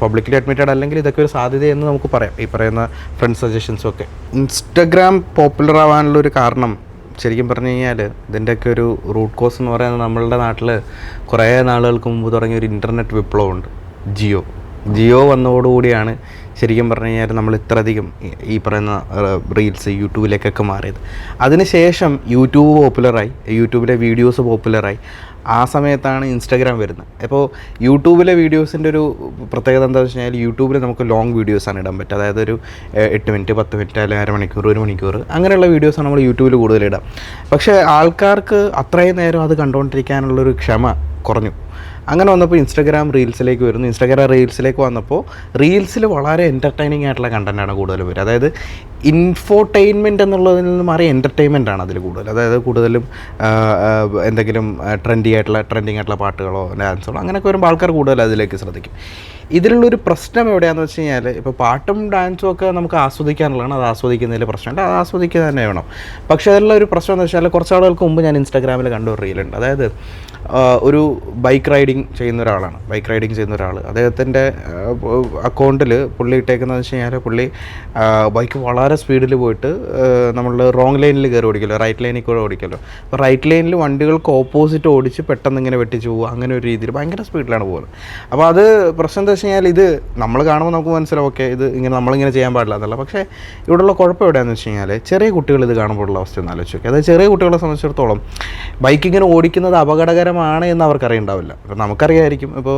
പബ്ലിക്കലി അഡ്മിറ്റഡ് അല്ലെങ്കിൽ ഇതൊക്കെ ഒരു സാധ്യതയെന്ന് നമുക്ക് പറയാം. ഈ പറയുന്ന ഫ്രണ്ട് സജഷൻസും ഒക്കെ. ഇൻസ്റ്റഗ്രാം പോപ്പുലർ ആവാനുള്ള ഒരു കാരണം ശരിക്കും പറഞ്ഞു കഴിഞ്ഞാൽ ഇതിന്റെയൊക്കെ ഒരു റൂട്ട് കോസ് എന്ന് പറയുന്നത് നമ്മളുടെ നാട്ടിൽ കുറേ നാളുകൾക്ക് മുമ്പ് തുടങ്ങിയ ഒരു ഇന്റർനെറ്റ് വിപ്ലവമുണ്ട്. ജിയോ. ജിയോ വന്നതോടുകൂടിയാണ് ശരിക്കും പറഞ്ഞു കഴിഞ്ഞാൽ നമ്മൾ ഇത്രയധികം ഈ- പറയുന്ന റീൽസ് യൂട്യൂബിലേക്കൊക്കെ മാറിയത്. അതിനുശേഷം യൂട്യൂബ് പോപ്പുലറായി. യൂട്യൂബിലെ വീഡിയോസ് പോപ്പുലറായി. ആ സമയത്താണ് ഇൻസ്റ്റാഗ്രാം വരുന്നത്. അപ്പോൾ യൂട്യൂബിലെ വീഡിയോസിന്റെ ഒരു പ്രത്യേകത എന്താണെന്ന് വെച്ച് കഴിഞ്ഞാൽ യൂട്യൂബിൽ നമുക്ക് ലോങ് വീഡിയോസാണ് ഇടാൻ പറ്റുക. അതായത് ഒരു എട്ട് മിനിറ്റ് പത്ത് മിനിറ്റ് അല്ലെങ്കിൽ അരമണിക്കൂർ ഒരു മണിക്കൂർ അങ്ങനെയുള്ള വീഡിയോസാണ് നമ്മൾ യൂട്യൂബിൽ കൂടുതൽ ഇടാം. പക്ഷേ ആൾക്കാർക്ക് അത്രയും നേരം അത് കണ്ടുകൊണ്ടിരിക്കാനുള്ളൊരു ക്ഷമ കുറഞ്ഞു. അങ്ങനെ വന്നപ്പോൾ ഇൻസ്റ്റാഗ്രാം റീൽസിലേക്ക് വരുന്നു. ഇൻസ്റ്റാഗ്രാം റീൽസിലേക്ക് വന്നപ്പോൾ റീൽസിൽ വളരെ എന്റർടൈനിങ് ആയിട്ടുള്ള കണ്ടന്റാണ് കൂടുതൽ വരുന്നത് അതായത് ഇൻഫോർടൈൻമെന്റ് എന്നുള്ളതിൽ നിന്ന് മാറി എന്റർടൈൻമെന്റ് ആണ് അതിൽ കൂടുതൽ. അതായത് കൂടുതലും എന്തെങ്കിലും ട്രെൻഡി ആയിട്ടുള്ള ട്രെൻഡിങ് ആയിട്ടുള്ള പാട്ടുകളോ ഡാൻസുകളോ അങ്ങനെയൊക്കെ വരുമ്പോൾ ആൾക്കാർ കൂടുതൽ അതിലേക്ക് ശ്രദ്ധിക്കും. ഇതിലുള്ളൊരു പ്രശ്നം എവിടെയാണെന്ന് വെച്ച് കഴിഞ്ഞാൽ ഇപ്പോൾ പാട്ടും ഡാൻസും ഒക്കെ നമുക്ക് ആസ്വദിക്കാനുള്ളതാണ്. അത് ആസ്വദിക്കുന്നതിൽ പ്രശ്നമുണ്ട്. അത് ആസ്വദിക്കുക തന്നെ വേണം. പക്ഷേ അതിലുള്ള ഒരു പ്രശ്നം എന്ന് വെച്ചാൽ കുറച്ച് ആളുകൾക്ക് മുമ്പ് ഞാൻ ഇൻസ്റ്റാഗ്രാമിൽ കണ്ട ഒരു റീലുണ്ട് അതായത് ഒരു ബൈക്ക് റൈഡിങ് ചെയ്യുന്ന ഒരാളാണ്. ബൈക്ക് റൈഡിങ് ചെയ്യുന്ന ഒരാൾ അദ്ദേഹത്തിന്റെ അക്കൗണ്ടിൽ പുള്ളി ഇട്ടേക്കുന്നതെന്ന് വെച്ച് കഴിഞ്ഞാൽ പുള്ളി ബൈക്ക് വളരെ സ്പീഡിൽ പോയിട്ട് നമ്മൾ റോങ് ലൈനിൽ കയറി ഓടിക്കല്ലോ റൈറ്റ് ലൈനിൽ കൂടെ ഓടിക്കല്ലോ. അപ്പോൾ റൈറ്റ് ലൈനിൽ വണ്ടികൾക്ക് ഓപ്പോസിറ്റ് ഓടിച്ച് പെട്ടെന്ന് ഇങ്ങനെ വെട്ടിച്ച് പോകുക അങ്ങനെ ഒരു രീതിയിൽ ഭയങ്കര സ്പീഡിലാണ് പോകുന്നത്. അപ്പോൾ അത് പ്രശ്നം എന്താ വെച്ച് കഴിഞ്ഞാൽ ഇത് നമ്മൾ കാണുമ്പോൾ നമുക്ക് മനസ്സിലാവും ഓക്കെ ഇത് ഇങ്ങനെ നമ്മളിങ്ങനെ ചെയ്യാൻ പാടില്ല എന്നല്ല. പക്ഷേ ഇവിടെയുള്ള കുഴപ്പം എവിടെയാണെന്ന് വെച്ച് കഴിഞ്ഞാൽ ചെറിയ കുട്ടികൾ ഇത് കാണുമ്പോഴുള്ള അവസ്ഥ ഒന്ന് ആലോചിച്ച് നോക്കി. അതായത് ചെറിയ കുട്ടികളെ സംബന്ധിച്ചിടത്തോളം ബൈക്ക് ഇങ്ങനെ ഓടിക്കുന്നത് അപകടകരമാണ് എന്ന് അവർക്ക് അറിയണ്ടാവില്ല. അപ്പോൾ നമുക്കറിയായിരിക്കും ഇപ്പോൾ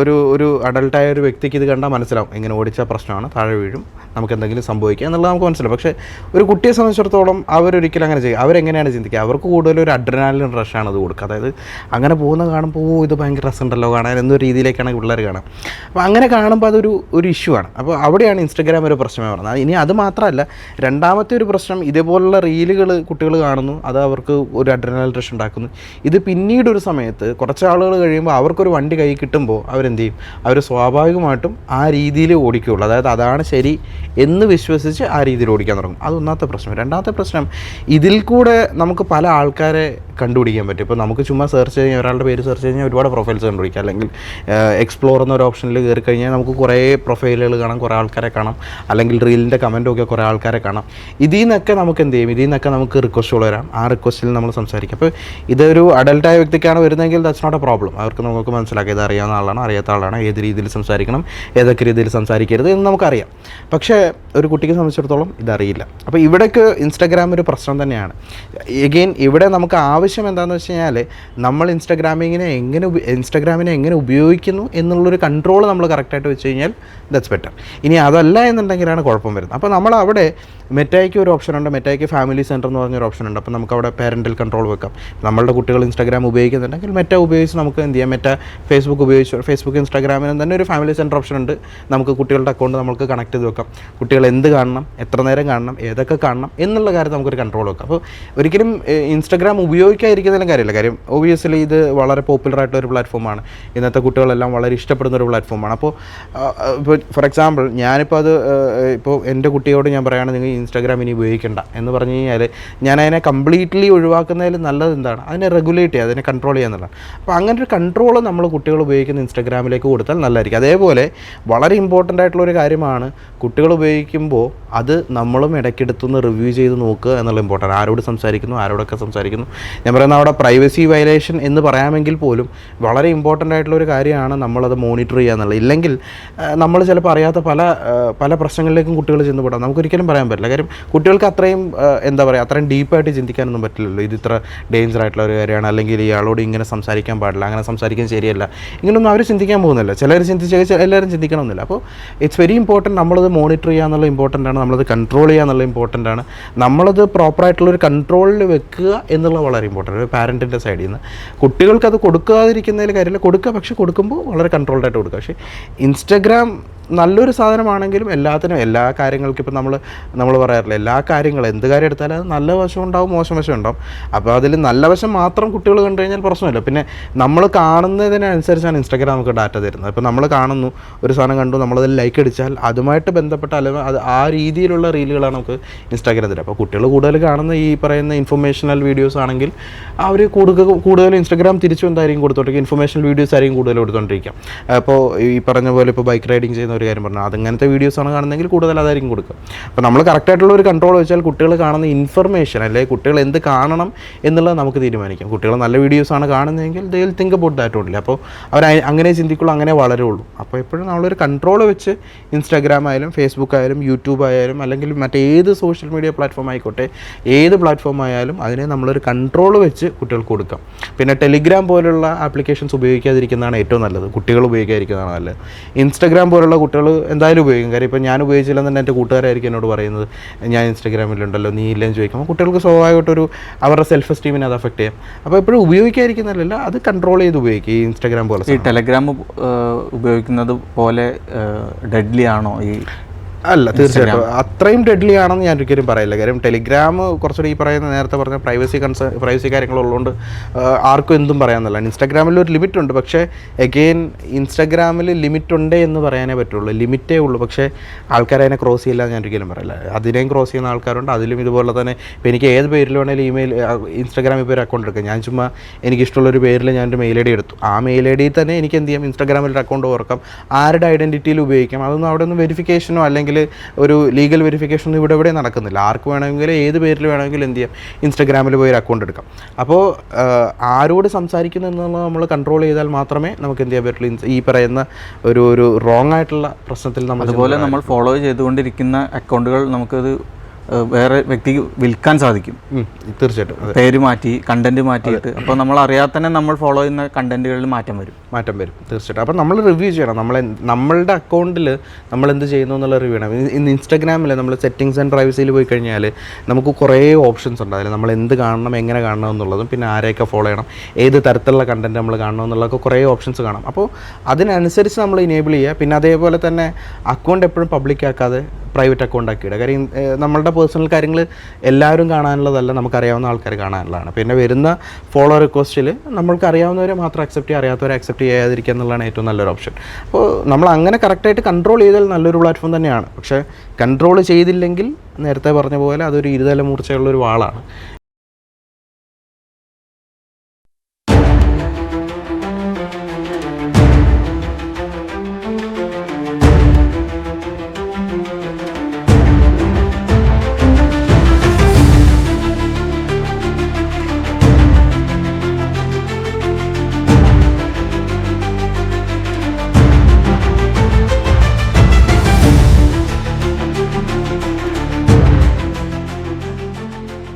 ഒരു ഒരു അഡൾട്ടായ ഒരു വ്യക്തിക്ക് ഇത് കണ്ടാൽ മനസ്സിലാവും ഇങ്ങനെ ഓടിച്ച പ്രശ്നമാണ് താഴെ വീഴും നമുക്ക് എന്തെങ്കിലും സംഭവിക്കുക എന്നുള്ളത് നമുക്ക് മനസ്സിലാവും. പക്ഷേ ഒരു കുട്ടിയെ സംബന്ധിച്ചിടത്തോളം അവരൊരിക്കലും അങ്ങനെ ചെയ്യും അവരെങ്ങനെയാണ് ചിന്തിക്കുക? അവർക്ക് കൂടുതലും ഒരു അഡ്രനാലിൻ റഷാണ് അത് കൊടുക്കുക. അതായത് അങ്ങനെ പോകുന്ന കാണുമ്പോൾ ഓ ഇത് ഭയങ്കര രസമുണ്ടല്ലോ കാണാൻ എന്നൊരു രീതിയിലേക്കാണ് പിള്ളേർ കാണാം അപ്പോൾ അങ്ങനെ കാണുമ്പോൾ അതൊരു ഒരു ഇഷ്യൂ ആണ്. അപ്പോൾ അവിടെയാണ് ഇൻസ്റ്റഗ്രാം ഒരു പ്രശ്നമായി പറഞ്ഞത്. ഇനി അത് മാത്രമല്ല രണ്ടാമത്തെ ഒരു പ്രശ്നം ഇതേപോലുള്ള റീലുകൾ കുട്ടികൾ കാണുന്നു അത് അവർക്ക് ഒരു അഡ്രനാലിൻ റഷ് ഉണ്ടാക്കുന്നു. ഇത് പിന്നീട് ഒരു സമയത്ത് കുറച്ച് ആളുകൾ കഴിയുമ്പോൾ അവർക്കൊരു വണ്ടി കൈ കിട്ടുമ്പോൾ അവരെന്ത് ചെയ്യും? അവർ സ്വാഭാവികമായിട്ടും ആ രീതിയിൽ ഓടിക്കുകയുള്ളൂ അതായത് അതാണ് ശരി എന്ന് വിശ്വസിച്ച് ആ രീതിയിൽ ഓടിക്കാൻ തുടങ്ങും. അത് ഒന്നാമത്തെ പ്രശ്നം. രണ്ടാമത്തെ പ്രശ്നം ഇതിൽ കൂടെ നമുക്ക് പല ആൾക്കാരെ കണ്ടുപിടിക്കാൻ പറ്റും. ഇപ്പോൾ നമുക്ക് ചുമ്മാ സെർച്ച് കഴിഞ്ഞാൽ ഒരാളുടെ പേര് സെർച്ച് കഴിഞ്ഞാൽ ഒരുപാട് പ്രൊഫൈൽസ് കണ്ടുപിടിക്കാം. അല്ലെങ്കിൽ എക്സ്പ്ലോർ എന്നൊരു ഓപ്ഷനിൽ കയറി കഴിഞ്ഞാൽ നമുക്ക് കുറേ പ്രൊഫൈലുകൾ കാണാം കുറേ ആൾക്കാരെ കാണാം. അല്ലെങ്കിൽ റീലിന്റെ കമന്റും ഒക്കെ കുറേ ആൾക്കാരെ കാണാം. ഇതിൽ നിന്നൊക്കെ നമുക്ക് എന്ത് ചെയ്യും? ഇതിൽ നിന്നൊക്കെ നമുക്ക് റിക്വസ്റ്റുകൾ വരാം. ആ റിക്വസ്റ്റിൽ നമ്മൾ സംസാരിക്കും. അപ്പോൾ ഇതൊരു അഡൽട്ടായ വ്യക്തിക്കാണ് വരുന്നതെങ്കിൽ ദാറ്റ്സ് നോട്ട് എ പ്രോബ്ലം അവർക്ക് നമുക്ക് മനസ്സിലാക്കി ഇത് അറിയാവുന്ന ആളാണ് അറിയാത്ത ആളാണ് ഏത് രീതിയിൽ സംസാരിക്കണം ഏതൊക്കെ രീതിയിൽ സംസാരിക്കരുത് എന്ന് നമുക്കറിയാം പക്ഷേ ഒരു കുട്ടിക്ക് സംബന്ധിച്ചിടത്തോളം ഇതറിയില്ല അപ്പോൾ ഇവിടേക്ക് ഇൻസ്റ്റാഗ്രാം ഒരു പ്രശ്നം തന്നെയാണ്. എഗെയിൻ ഇവിടെ നമുക്ക് ആവശ്യം എന്താണെന്ന് വെച്ച് കഴിഞ്ഞാൽ നമ്മൾ ഇൻസ്റ്റാഗ്രാമിങ്ങിനെ എങ്ങനെ ഇൻസ്റ്റാഗ്രാമിനെ എങ്ങനെ ഉപയോഗിക്കുന്നു എന്നുള്ളൊരു കൺട്രോൾ നമ്മൾ കറക്റ്റായിട്ട് വെച്ച് കഴിഞ്ഞാൽ ദറ്റ്സ് ബെറ്റർ ഇനി അതല്ല എന്നുണ്ടെങ്കിലാണ് കുഴപ്പം വരുന്നത്. അപ്പോൾ നമ്മൾ അവിടെ മെറ്റായ്ക്ക് ഒരു ഓപ്ഷൻ ഉണ്ട്. മെറ്റായ്ക്ക് ഫാമിലി സെന്റർ എന്ന് പറഞ്ഞൊരു ഓപ്ഷൻ ഉണ്ട്. അപ്പോൾ നമുക്ക് അവിടെ പാരന്റൽ കൺട്രോൾ വെക്കാം. നമ്മളുടെ കുട്ടികൾ ഇൻസ്റ്റാഗ്രാം ഉപയോഗിക്കുന്നുണ്ടെങ്കിൽ മെറ്റ ഉപയോഗിച്ച് നമുക്ക് എന്ത് ചെയ്യാം? മെറ്റ ഫേസ്ബുക്ക് ഉപയോഗിച്ച് ഫേസ്ബുക്ക് ഇൻസ്റ്റാഗ്രാമിനും തന്നെ ഒരു ഫാമിലി സെന്റർ ഓപ്ഷൻ ഉണ്ട്. നമുക്ക് കുട്ടികളുടെ അക്കൗണ്ട് നമുക്ക് കണക്ട് ചെയ്ത് വെക്കാം. കുട്ടികൾ എന്ത് കാണണം? എത്ര നേരം കാണണം? ഏതൊക്കെ കാണണം? എന്നുള്ള കാര്യം നമുക്കൊരു കൺട്രോൾ വെക്കാം. അപ്പോൾ ഒരിക്കലും ഇൻസ്റ്റാഗ്രാം ഉപയോഗിക്കാതിരിക്കുന്നതിലും കാര്യമില്ല. കാര്യം ഒബിയസ്ലി ഇത് വളരെ പോപ്പുലർ ആയിട്ടുള്ള ഒരു പ്ലാറ്റ്ഫോമാണ് ഇന്നത്തെ കുട്ടികളെല്ലാം വളരെ ഇഷ്ടപ്പെടുന്ന ഒരു പ്ലാറ്റ്ഫോമാണ് അപ്പോൾ ഇപ്പോൾ ഫോർ എക്സാമ്പിൾ ഞാനിപ്പോൾ അത് ഇപ്പോൾ എന്റെ കുട്ടിയോട് ഞാൻ പറയുകയാണെങ്കിൽ ഇൻസ്റ്റാഗ്രാം ഇനി ഉപയോഗിക്കേണ്ട എന്ന് പറഞ്ഞു കഴിഞ്ഞാൽ ഞാൻ അതിനെ കംപ്ലീറ്റ്ലി ഒഴിവാക്കുന്നതിൽ നല്ലത് എന്താണ്? അതിനെ റെഗുലേറ്റ് ചെയ്യുക അതിനെ കൺട്രോൾ ചെയ്യുക എന്നുള്ളതാണ്. അപ്പോൾ അങ്ങനെ ഒരു കൺട്രോൾ നമ്മൾ കുട്ടികൾ ഉപയോഗിക്കുന്ന ഇൻസ്റ്റാഗ്രാമിലേക്ക് കൊടുത്താൽ നല്ലതായിരിക്കും. അതേപോലെ വളരെ ഇമ്പോർട്ടന്റ് ആയിട്ടുള്ള ഒരു കാര്യമാണ് കുട്ടികൾ ഉപയോഗിക്കുമ്പോൾ അത് നമ്മളും ഇടയ്ക്കെടുത്തുനിന്ന് റിവ്യൂ ചെയ്ത് നോക്കുക എന്നുള്ള ഇമ്പോർട്ടന്റ് ആരോട് സംസാരിക്കുന്നു ആരോടൊക്കെ സംസാരിക്കുന്നു. ഞാൻ പറയുന്ന അവിടെ പ്രൈവസി വയലേഷൻ എന്ന് പറയാമെങ്കിൽ പോലും വളരെ ഇമ്പോർട്ടന്റ് ആയിട്ടുള്ള ഒരു കാര്യമാണ് നമ്മളത് മോണിറ്റർ ചെയ്യുക എന്നുള്ളത്. ഇല്ലെങ്കിൽ നമ്മൾ ചിലപ്പോൾ അറിയാത്ത പല പല പ്രശ്നങ്ങളിലേക്കും കുട്ടികൾ ചെന്ന് പെടാം. നമുക്കൊരിക്കലും പറയാൻ പറ്റില്ല. കാര്യം കുട്ടികൾക്ക് അത്രയും എന്താ പറയുക അത്രയും ഡീപ്പായിട്ട് ചിന്തിക്കാനൊന്നും പറ്റില്ലല്ലോ. ഇത് ഇത്ര ഡേഞ്ചർ ആയിട്ടുള്ള ഒരു കാര്യമാണ്. അല്ലെങ്കിൽ ഇയാളോട് ഇങ്ങനെ സംസാരിക്കാൻ പാടില്ല. അങ്ങനെ സംസാരിക്കാൻ ശരിയല്ല. ഇങ്ങനൊന്നും അവർ ചിന്തിക്കാൻ പോകുന്നില്ല. ചിലർ ചിന്തിച്ച് എല്ലാവരും ചിന്തിക്കണമെന്നില്ല. അപ്പോൾ ഇറ്റ്സ് വെരി ഇമ്പോർട്ടന്റ് നമ്മളത് മോണിറ്റർ ചെയ്യുക എന്നുള്ള ഇമ്പോർട്ടന്റ് ആണ്. നമ്മളത് കൺട്രോൾ ചെയ്യുക എന്നുള്ള ഇമ്പോർട്ടന്റ് ആണ്. നമ്മളത് പ്രോപ്പറായിട്ടുള്ളൊരു കൺട്രോളിൽ വെക്കുക എന്നുള്ളത് വളരെ ഇമ്പോർട്ടന്റ് ഒരു പാരന്റിന്റെ സൈഡിൽ നിന്ന് കുട്ടികൾക്ക് അത് കൊടുക്കാതിരിക്കുന്നതിൽ കാര്യമില്ല. കൊടുക്കുക. പക്ഷെ കൊടുക്കുമ്പോൾ വളരെ കൺട്രോൾഡായിട്ട് കൊടുക്കുക. പക്ഷേ ഇൻസ്റ്റഗ്രാം നല്ലൊരു സാധനമാണെങ്കിലും എല്ലാത്തിനും എല്ലാ കാര്യങ്ങൾക്കും ഇപ്പം നമ്മൾ നമ്മൾ പറയാറില്ല എല്ലാ കാര്യങ്ങളും എന്ത് കാര്യം എടുത്താലും അത് നല്ല വശം ഉണ്ടാവും മോശം വശം ഉണ്ടാവും. അപ്പോൾ അതിൽ നല്ല വശം മാത്രം കുട്ടികൾ കണ്ടു കഴിഞ്ഞാൽ പ്രശ്നമില്ല. പിന്നെ നമ്മൾ കാണുന്നതിനനുസരിച്ചാണ് ഇൻസ്റ്റാഗ്രാം നമുക്ക് ഡാറ്റ തരുന്നത്. ഇപ്പോൾ നമ്മൾ കാണുന്നു ഒരു സാധനം കണ്ടു നമ്മളതിൽ ലൈക്ക് അടിച്ചാൽ അതുമായിട്ട് ബന്ധപ്പെട്ട അല്ലെങ്കിൽ അത് ആ രീതിയിലുള്ള റീലുകളാണ് നമുക്ക് ഇൻസ്റ്റാഗ്രാം തരുക. അപ്പോൾ കുട്ടികൾ കൂടുതൽ കാണുന്ന ഈ പറയുന്ന ഇൻഫർമേഷണൽ വീഡിയോസ് ആണെങ്കിൽ അവർ കൂടുതൽ കൂടുതൽ ഇൻസ്റ്റാഗ്രാം തിരിച്ചു എന്തായിരിക്കും കൊടുത്തോണ്ടിരിക്കുക ഇൻഫർമേഷണൽ വീഡിയോസ് ആയിരിക്കും കൂടുതൽ കൊടുത്തോണ്ടിരിക്കുക. അപ്പോൾ ഈ പറഞ്ഞ പോലെ ഇപ്പോൾ ബൈക്ക് റൈഡിങ് ചെയ്യുന്ന ഒരു കാര്യം പറഞ്ഞു അതങ്ങനത്തെ വീഡിയോസാണ് കാണുന്നതെങ്കിൽ കൂടുതൽ അതായിരിക്കും കൊടുക്കുക. അപ്പോൾ നമ്മൾ കറക്റ്റായിട്ടുള്ള ഒരു കൺട്രോൾ വെച്ചാൽ കുട്ടികൾ കാണുന്ന ഇൻഫർമേഷൻ അല്ലെങ്കിൽ കുട്ടികൾ എന്ത് കാണണം എന്നുള്ളത് നമുക്ക് തീരുമാനിക്കാം. കുട്ടികൾ നല്ല വീഡിയോസാണ് കാണുന്നതെങ്കിൽ they will think about that only അപ്പോൾ അവർ അങ്ങനെ ചിന്തിക്കുള്ളൂ അങ്ങനെ വളരുള്ളൂ. അപ്പോൾ എപ്പോഴും നമ്മളൊരു കൺട്രോൾ വെച്ച് ഇൻസ്റ്റാഗ്രാം ആയാലും ഫേസ്ബുക്ക് ആയാലും യൂട്യൂബ് ആയാലും അല്ലെങ്കിൽ മറ്റേത് സോഷ്യൽ മീഡിയ പ്ലാറ്റ്ഫോം ആയിക്കോട്ടെ ഏത് പ്ലാറ്റ്ഫോം ആയാലും അതിനെ നമ്മളൊരു കൺട്രോൾ വെച്ച് കുട്ടികൾക്ക് കൊടുക്കാം. പിന്നെ ടെലിഗ്രാം പോലുള്ള ആപ്ലിക്കേഷൻസ് ഉപയോഗിക്കാതിരിക്കുന്നതാണ് ഏറ്റവും നല്ലത്. കുട്ടികൾ ഉപയോഗിക്കാതിരിക്കുന്നതാണ് നല്ലത്. ഇൻസ്റ്റാഗ്രാം പോലുള്ള കുട്ടികൾ എന്തായാലും ഉപയോഗിക്കും. കാര്യം ഇപ്പോൾ ഞാൻ ഉപയോഗിച്ചില്ലെന്ന് എന്റെ കൂട്ടുകാരായിരിക്കും എന്നോട് പറയുന്നത്. ഞാൻ ഇൻസ്റ്റാഗ്രാമിലുണ്ടല്ലോ നീ ഇല്ലെന്ന് ചോദിക്കുമ്പോൾ കുട്ടികൾക്ക് സ്വാഭാവികമായിട്ടൊരു അവരുടെ സെൽഫ് എസ്റ്റീമിനെ അത് അഫക്റ്റ് ചെയ്യും. അപ്പോൾ എപ്പോഴും ഉപയോഗിക്കാതിരിക്കുന്നതല്ല അത് കൺട്രോൾ ചെയ്ത് ഉപയോഗിക്കും ഈ ഇൻസ്റ്റാഗ്രാം പോലെ ഈ ടെലഗ്രാം ഉപയോഗിക്കുന്നത് പോലെ ഡെഡ്ലി ആണോ ഈ അല്ല തീർച്ചയായിട്ടും. അത്രയും ഡെഡ്ലി ആണെന്ന് ഞാൻ ഒരിക്കലും പറയില്ല. കാര്യം ടെലിഗ്രാം കുറച്ചുകൂടി ഈ പറയുന്ന നേരത്തെ പറഞ്ഞ പ്രൈവസി കൺസേൺ പ്രൈവസി കാര്യങ്ങളുള്ളതുകൊണ്ട് ആർക്കും എന്തും പറയാമെന്നല്ല ഇൻസ്റ്റാഗ്രാമിൽ ഒരു ലിമിറ്റ് ഉണ്ട്. പക്ഷേ എഗെയിൻ ഇൻസ്റ്റാഗ്രാമിൽ ലിമിറ്റ് ഉണ്ടേ എന്ന് പറയാനേ പറ്റുള്ളൂ. ലിമിറ്റേ ഉള്ളൂ. പക്ഷേ ആൾക്കാരെ അതിനെ ക്രോസ് ചെയ്യില്ല എന്ന് ഞാൻ ഒരിക്കലും പറയില്ല. അതിനെയും ക്രോസ് ചെയ്യുന്ന ആൾക്കാരുണ്ട്. അതിലും ഇതുപോലെ തന്നെ ഇപ്പോൾ എനിക്ക് ഏത് പേരിൽ വേണേലും ഇമെയിൽ ഇൻസ്റ്റാഗ്രാമിൽ പേര് ഒരു അക്കൗണ്ട് എടുക്കാം. ഞാൻ ചുമ്മാ എനിക്കിഷ്ടമുള്ളൊരു പേരിൽ ഞാൻ ഒരു മെയിൽ ഐ ഡി എടുത്തു. ആ മെയിൽ ഐ ഡിയിൽ തന്നെ എനിക്ക് എന്ത് ചെയ്യാം? ഇൻസ്റ്റാഗ്രാമിൽ ഒരു അക്കൗണ്ട് ഓർക്കാം ആരുടെ ഐഡന്റിറ്റിയിൽ ഉപയോഗിക്കാം? അതൊന്നും അവിടെ ഒന്നും വെരിഫിക്കേഷനോ അല്ലെങ്കിൽ ഒരു ലീഗൽ വെരിഫിക്കേഷൻ ഒന്നും ഇവിടെ ഇവിടെ നടക്കുന്നില്ല. ആർക്ക് വേണമെങ്കിലും ഏത് പേരിൽ വേണമെങ്കിലും എന്ത് ചെയ്യാം? ഇൻസ്റ്റാഗ്രാമിൽ പോയി ഒരു അക്കൗണ്ട് എടുക്കാം. അപ്പോൾ ആരോട് സംസാരിക്കുന്നു എന്നുള്ളത് നമ്മൾ കൺട്രോൾ ചെയ്താൽ മാത്രമേ നമുക്ക് എന്ത് ചെയ്യാൻ പറ്റുള്ളൂ ഈ പറയുന്ന ഒരു ഒരു റോങ് ആയിട്ടുള്ള പ്രശ്നത്തിൽ നമ്മൾ അതുപോലെ നമ്മൾ ഫോളോ ചെയ്തുകൊണ്ടിരിക്കുന്ന അക്കൗണ്ടുകൾ നമുക്കത് വേറെ വ്യക്തിക്ക് വിൽക്കാൻ സാധിക്കും. തീർച്ചയായിട്ടും. പേര് മാറ്റി കണ്ടന്റ് മാറ്റിയിട്ട്. അപ്പോൾ നമ്മൾ അറിയാതെ തന്നെ നമ്മൾ ഫോളോ ചെയ്യുന്ന കണ്ടന്റുകളിൽ മാറ്റം വരും. മാറ്റം വരും തീർച്ചയായിട്ടും. അപ്പോൾ നമ്മൾ റിവ്യൂ ചെയ്യണം. നമ്മൾ നമ്മളുടെ അക്കൗണ്ടിൽ നമ്മൾ എന്ത് ചെയ്യുന്നു എന്നുള്ള റിവ്യൂ ചെയ്യണം. ഇന്ന് ഇന്ന് ഇൻസ്റ്റാഗ്രാമിൽ നമ്മൾ സെറ്റിങ്സ് ആൻഡ് പ്രൈവസിയിൽ പോയി കഴിഞ്ഞാൽ നമുക്ക് കുറേ ഓപ്ഷൻസ് ഉണ്ട്. അതിൽ നമ്മൾ എന്ത് കാണണം എങ്ങനെ കാണണം എന്നുള്ളതും പിന്നെ ആരെയൊക്കെ ഫോളോ ചെയ്യണം ഏത് തരത്തിലുള്ള കണ്ടന്റ് നമ്മൾ കാണണം എന്നുള്ളതൊക്കെ കുറേ ഓപ്ഷൻസ് കാണാം. അപ്പോൾ അതിനനുസരിച്ച് നമ്മൾ ഇനേബിൾ ചെയ്യുക. പിന്നെ അതേപോലെ തന്നെ അക്കൗണ്ട് എപ്പോഴും പബ്ലിക് ആക്കാതെ പ്രൈവറ്റ് അക്കൗണ്ട് ആക്കി ഇടുക കാര്യം നമ്മളുടെ പേഴ്സണൽ കാര്യങ്ങൾ എല്ലാവരും കാണാനുള്ളതല്ല നമുക്കറിയാവുന്ന ആൾക്കാർ കാണാനുള്ളതാണ്. പിന്നെ വരുന്ന ഫോളോ റിക്വസ്റ്റിൽ നമ്മൾക്ക് അറിയാവുന്നവരെ മാത്രം അക്സെപ്റ്റ് ചെയ്യുക അറിയാത്തവരെ അക്സെപ്റ്റ് ചെയ്യാതിരിക്കുക എന്നുള്ളതാണ് ഏറ്റവും നല്ലൊരു ഓപ്ഷൻ അപ്പോൾ നമ്മൾ അങ്ങനെ കറക്റ്റായിട്ട് കൺട്രോൾ ചെയ്താൽ നല്ലൊരു പ്ലാറ്റ്ഫോം തന്നെയാണ്. പക്ഷേ കൺട്രോൾ ചെയ്തില്ലെങ്കിൽ നേരത്തെ പറഞ്ഞ പോലെ അതൊരു ഇരുതല മൂർച്ചയുള്ള ഒരു വാളാണ്.